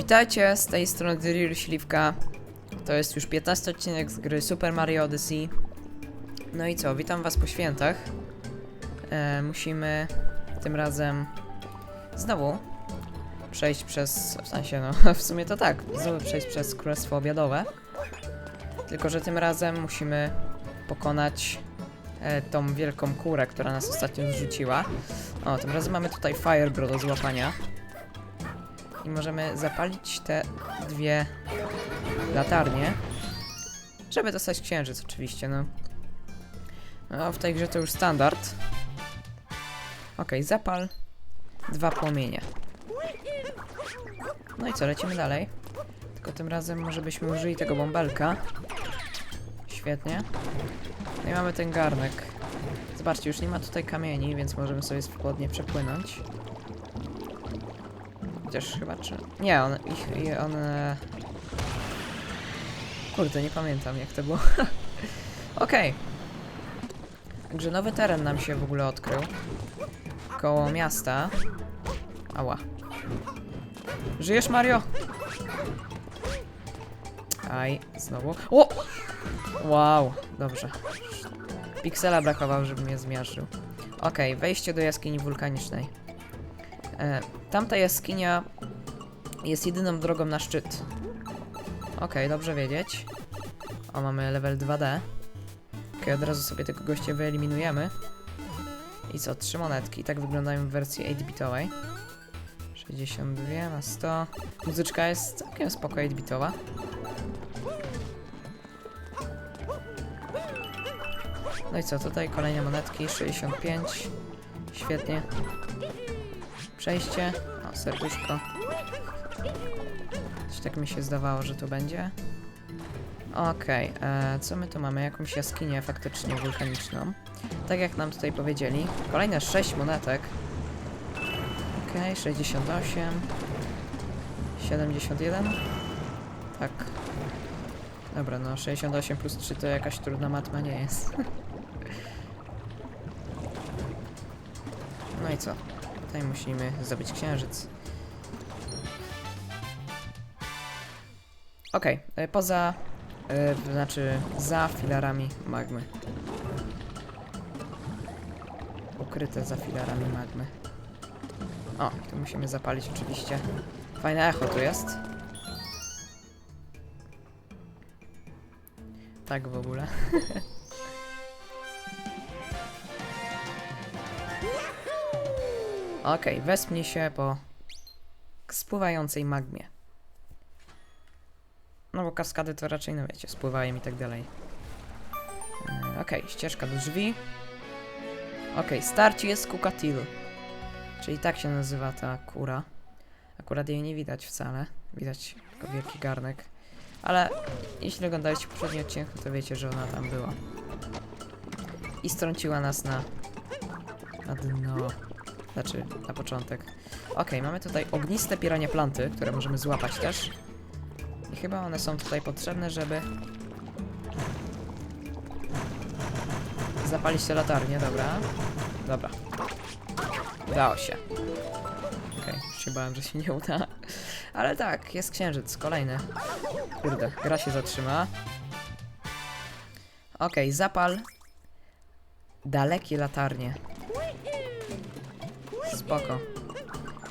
Witajcie, z tej strony Real Śliwka. To jest już 15 odcinek z gry Super Mario Odyssey. No i co, witam was po świętach. E, musimy tym razem znowu przejść przez, w sensie no, w sumie to tak, znowu przejść przez Królestwo Obiadowe. Tylko, że tym razem musimy pokonać e, tą wielką kurę, która nas ostatnio zrzuciła. O, tym razem mamy tutaj Firebro do złapania. I możemy zapalić te dwie latarnie, żeby dostać księżyc oczywiście, no. No, w tej grze to już standard. Okej, zapal dwa płomienie. No i co, lecimy dalej. Tylko tym razem może byśmy użyli tego bąbelka. Świetnie. No i mamy ten garnek. Zobaczcie, już nie ma tutaj kamieni, więc możemy sobie swobodnie przepłynąć. Chociaż chyba czy... Nie, on, ich, one... Kurde, nie pamiętam jak to było. Okej. Także nowy teren nam się w ogóle odkrył. Koło miasta. Ała. Żyjesz, Mario? Aj, znowu. O! Wow, dobrze. Piksela brakowało, żeby mnie zmiażdżył. Okej, wejście do jaskini wulkanicznej. E, tamta jaskinia jest jedyną drogą na szczyt. Okej, dobrze wiedzieć. O, mamy level 2D. Okej, od razu sobie tego gościa wyeliminujemy. I co, trzy monetki. Tak wyglądają w wersji 8-bitowej. 62 na 100. Muzyczka jest całkiem spoko 8-bitowa. No i co, tutaj kolejne monetki, 65. Świetnie. Przejście. O, serduszko. Coś tak mi się zdawało, że tu będzie. Okej, e, co my tu mamy? Jakąś jaskinię faktycznie wulkaniczną. Tak jak nam tutaj powiedzieli. Kolejne 6 monetek. Okej, 68. 71. Tak. Dobra, no 68 plus 3 to jakaś trudna matma nie jest. no i co? Tutaj musimy zdobyć księżyc. Okej, e, poza, w- znaczy za filarami magmy. Ukryte za filarami magmy. O, tu musimy zapalić oczywiście. Fajne echo tu jest. Tak w ogóle. Okej, wespnij się po spływającej magmie. No bo kaskady to raczej, no wiecie, spływają i tak dalej. E, Okej, ścieżka do drzwi. Okej, starcie jest Kukatil. Czyli tak się nazywa ta kura. Akurat jej nie widać wcale. Widać tylko wielki garnek. Ale jeśli oglądaliście poprzedni odcinek, to wiecie, że ona tam była. I strąciła nas na, na dno. Znaczy, na początek. Okej, mamy tutaj ogniste piranie planty, które możemy złapać też. I chyba one są tutaj potrzebne, żeby zapalić te latarnie, dobra. Dobra. Udało się. Okej, już się bałem, że się nie uda. Ale tak, jest księżyc, kolejny. Kurde, gra się zatrzyma. Okej, zapal dalekie latarnie. Spoko.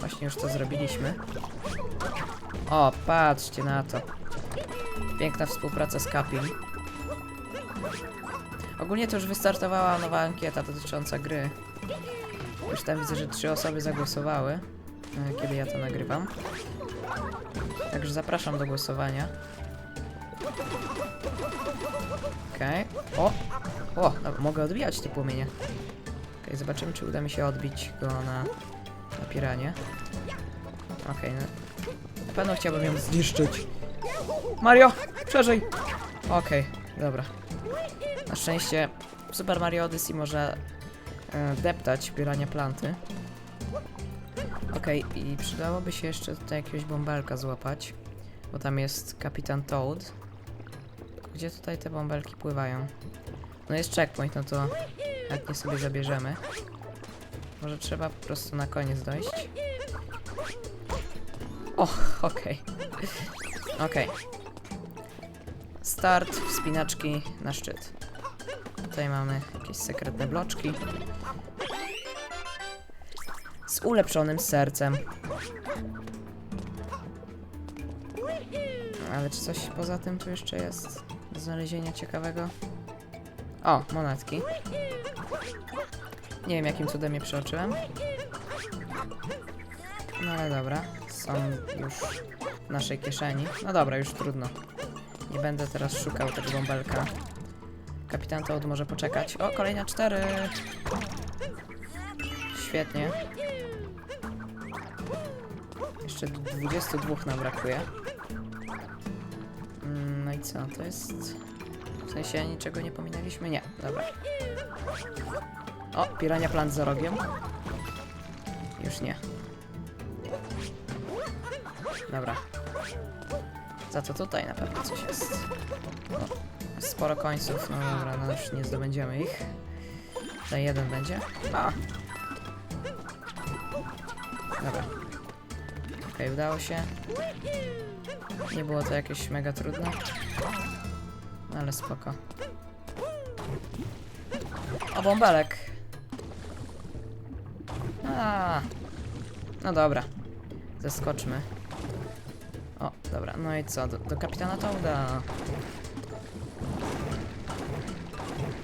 Właśnie już to zrobiliśmy. O, patrzcie na to. Piękna współpraca z Kapim. Ogólnie to już wystartowała nowa ankieta dotycząca gry. Już tam widzę, że trzy osoby zagłosowały, e, kiedy ja to nagrywam. Także zapraszam do głosowania. Okej. O! O! Dobra, mogę odbijać te płomienie. Okej, zobaczymy, czy uda mi się odbić go na, na piranie. Okej, no. Na pewno chciałbym ją zniszczyć. Mario! Przeżyj! Okej, dobra. Na szczęście w Super Mario Odyssey może e, deptać pirania planty. Okej, i przydałoby się jeszcze tutaj jakiegoś bąbelka złapać, bo tam jest kapitan Toad. Gdzie tutaj te bąbelki pływają? No jest checkpoint, no to chętnie sobie zabierzemy. Może trzeba po prostu na koniec dojść. O, okej. Okej. Start, wspinaczki na szczyt. Tutaj mamy jakieś sekretne bloczki. Z ulepszonym sercem. Ale czy coś poza tym tu jeszcze jest do znalezienia ciekawego? O, monetki. Nie wiem jakim cudem je przeoczyłem. No ale dobra, są już w naszej kieszeni. No dobra, już trudno. Nie będę teraz szukał tego bąbelka. Kapitan Toad może poczekać. O, kolejne cztery! Świetnie. Jeszcze 22 nam brakuje. Mm, No i co, to jest... W sensie niczego nie pominęliśmy? Nie, dobra. O, pirania plant za rogiem. Już nie. Dobra. Za to tutaj na pewno coś jest. Sporo końców, no dobra, no już nie zdobędziemy ich. Tutaj jeden będzie. A! Dobra. Okej, udało się. Nie było to jakieś mega trudne. No ale spoko. O, bąbelek. No dobra. Zeskoczmy. O, dobra, no i co? Do, do kapitana Toada.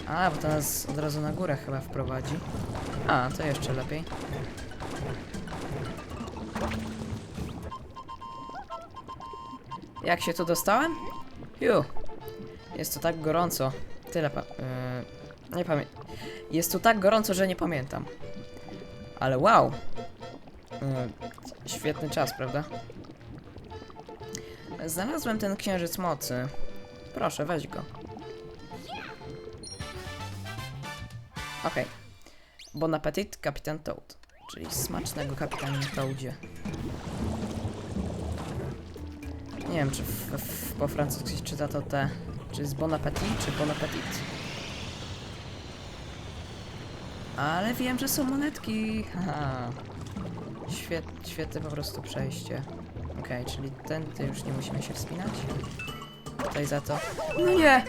A, bo to nas od razu na górę chyba wprowadzi. A, to jeszcze lepiej. Jak się tu dostałem? Ju. Jest tu tak gorąco. Tyle pa... Yy, nie pamiętam. Jest tu tak gorąco, że nie pamiętam. Ale wow. Yy, świetny czas, prawda? Znalazłem ten księżyc mocy. Proszę, weź go. Okej. Bon appetit, kapitan Toad. Czyli smacznego kapitanie Toadzie. Nie wiem, czy w, w, po francusku się czyta to te. Czy jest bon appetit, czy bon appetit. Ale wiem, że są monetki. Haha. Świet, świetne po prostu przejście. Okej, czyli tędy już nie musimy się wspinać. Tutaj za to. No nie!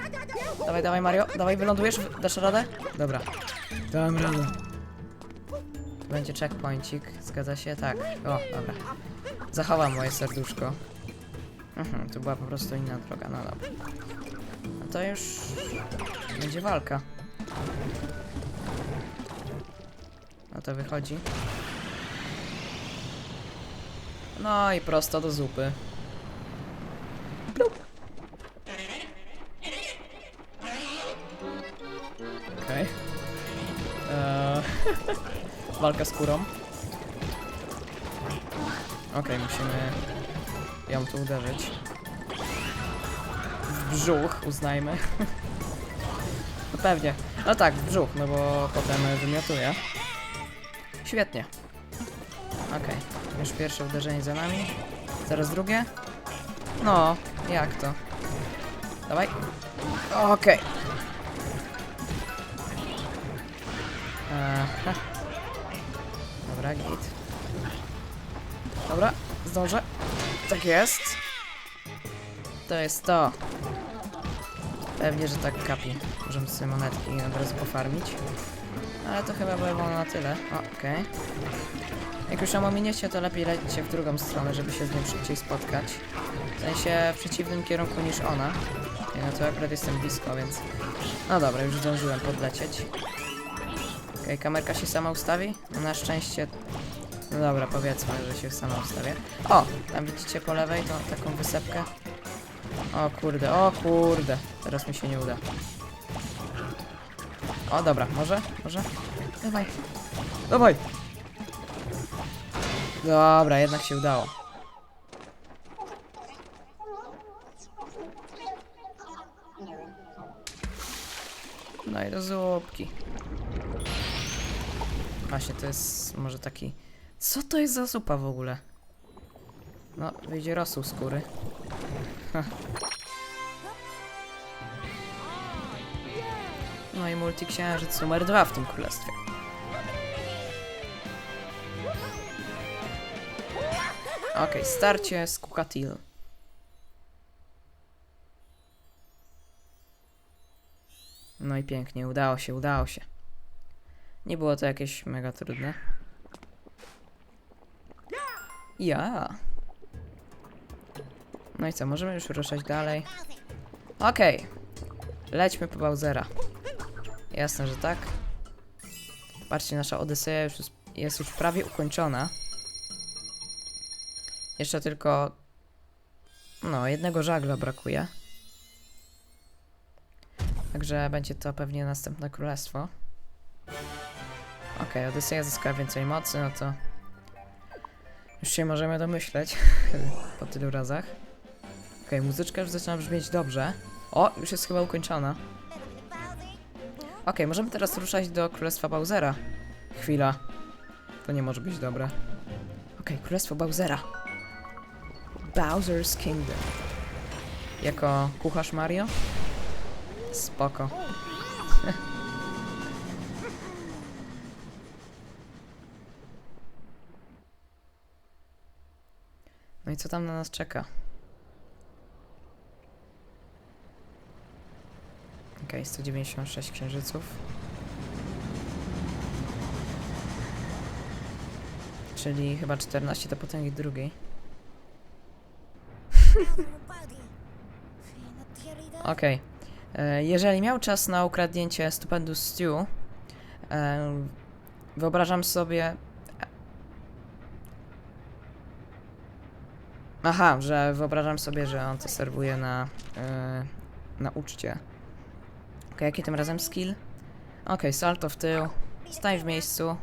Dawaj, dawaj Mario, dawaj wylądujesz, dasz radę? Dobra. Dałem radę. Tu będzie checkpointik, zgadza się? Tak. O, dobra. Zachowam moje serduszko. Mhm, to była po prostu inna droga, no dobra. No to już będzie walka. To wychodzi. No i prosto do zupy. Plup. Okej. Eee, Walka z kurą. Okej, musimy ją tu uderzyć. W brzuch, uznajmy. No pewnie. No tak, w brzuch, no bo potem wymiotuje. Świetnie. Okej, już pierwsze uderzenie za nami. Zaraz drugie. No, jak to? Dawaj. Okej. Aha. Dobra, git. Dobra, zdążę. Tak jest. To jest to. Pewnie, że tak kapi. Możemy sobie monetki od razu pofarmić. Ale to chyba było na tyle. Okej. Jak już ją ominiecie, to lepiej lećcie w drugą stronę, żeby się z nią szybciej spotkać. W sensie w przeciwnym kierunku niż ona. Nie, no to akurat jestem blisko, więc... No dobra, już zdążyłem podlecieć. Okej, kamerka się sama ustawi? Na szczęście... No dobra, powiedzmy, że się sama ustawia. O! Tam widzicie po lewej tą taką wysepkę? O kurde, o kurde. Teraz mi się nie uda. O, dobra, może? Może? Dawaj. Dawaj! Dobra, jednak się udało. No i do zupki. Właśnie, to jest może taki... Co to jest za zupa w ogóle? No, wyjdzie rosół skóry. Ha. No i multiksiężyc numer dwa w tym królestwie. Okej, starcie z Kukatil. No i pięknie, udało się, udało się. Nie było to jakieś mega trudne. Ja. No i co, możemy już ruszać dalej. Okej. Lećmy po Bowsera. Jasne, że tak. Patrzcie, nasza Odyseja już jest, jest już prawie ukończona. Jeszcze tylko... No, jednego żagla brakuje. Także będzie to pewnie następne królestwo. Okej, Odyseja zyskała więcej mocy, no to... Już się możemy domyśleć po tylu razach. Okej, muzyczka już zaczyna brzmieć dobrze. O, już jest chyba ukończona. Okej, możemy teraz ruszać do Królestwa Bowsera. Chwila. To nie może być dobre. Okej, Królestwo Bowsera. Bowser's Kingdom. Jako kucharz Mario? Spoko. No i co tam na nas czeka? Okej, 196 księżyców. Czyli chyba 14 do potęgi drugiej. Okej. E, Jeżeli miał czas na ukradnięcie Stupendous Stew, e, wyobrażam sobie... Aha, że wyobrażam sobie, że on to serwuje na, e, na uczcie. Okej, jaki tym razem skill? Okej, salto w tył, stań w miejscu,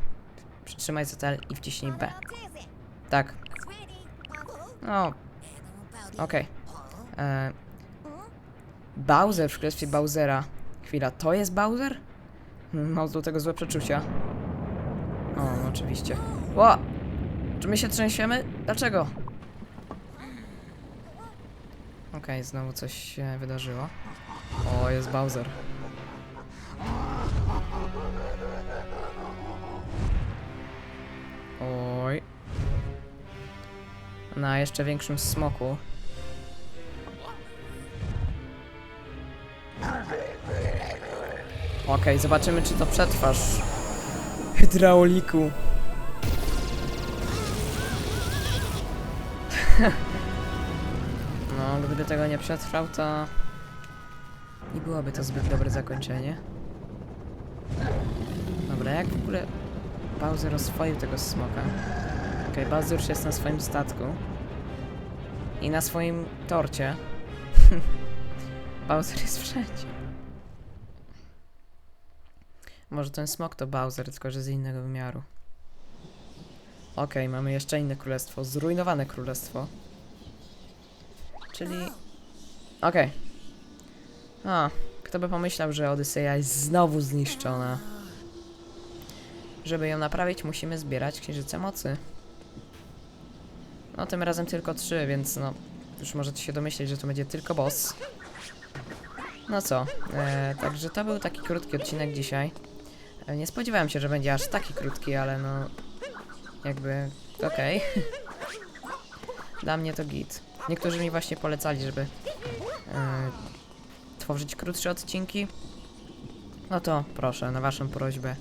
przytrzymaj ZL i wciśnij B. Tak, no, okej. E, Bowser w królestwie Bowsera. Chwila, to jest Bowser? Hmm, Mam do tego złe przeczucia. O, oczywiście. Ło! Czy my się trzęsiemy? Dlaczego? Okej, znowu coś się wydarzyło. O, jest Bowser. Oj. Na jeszcze większym smoku. Okej, zobaczymy czy to przetrwasz. Hydrauliku. no, gdyby tego nie przetrwał, to nie byłoby to zbyt dobre zakończenie. Dobra, jak w ogóle Bowser oswoił tego smoka? Okej, Bowser już jest na swoim statku. I na swoim torcie. Bowser jest wszędzie. Może ten smok to Bowser, tylko że z innego wymiaru. Okej, mamy jeszcze inne królestwo. Zrujnowane królestwo. Czyli... Okej. A, kto by pomyślał, że Odyseja jest znowu zniszczona. Żeby ją naprawić, musimy zbierać księżyce mocy. No, tym razem tylko trzy, więc no... Już możecie się domyśleć, że to będzie tylko boss. No co, e, także to był taki krótki odcinek dzisiaj. E, Nie spodziewałem się, że będzie aż taki krótki, ale no... Jakby... okej. Dla mnie to git. Niektórzy mi właśnie polecali, żeby... E, tworzyć krótsze odcinki. No to proszę, na waszą prośbę.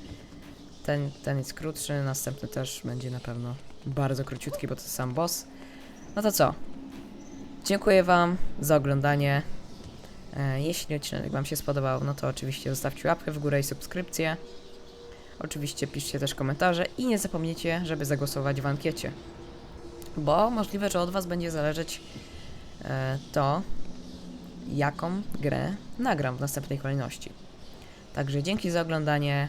Ten, ten jest krótszy, następny też będzie na pewno bardzo króciutki, bo to sam boss. No to co? Dziękuję wam za oglądanie. E, jeśli odcinek wam się spodobał, no to oczywiście zostawcie łapkę w górę i subskrypcję. Oczywiście piszcie też komentarze i nie zapomnijcie, żeby zagłosować w ankiecie. Bo możliwe, że od was będzie zależeć e, to, jaką grę nagram w następnej kolejności. Także dzięki za oglądanie,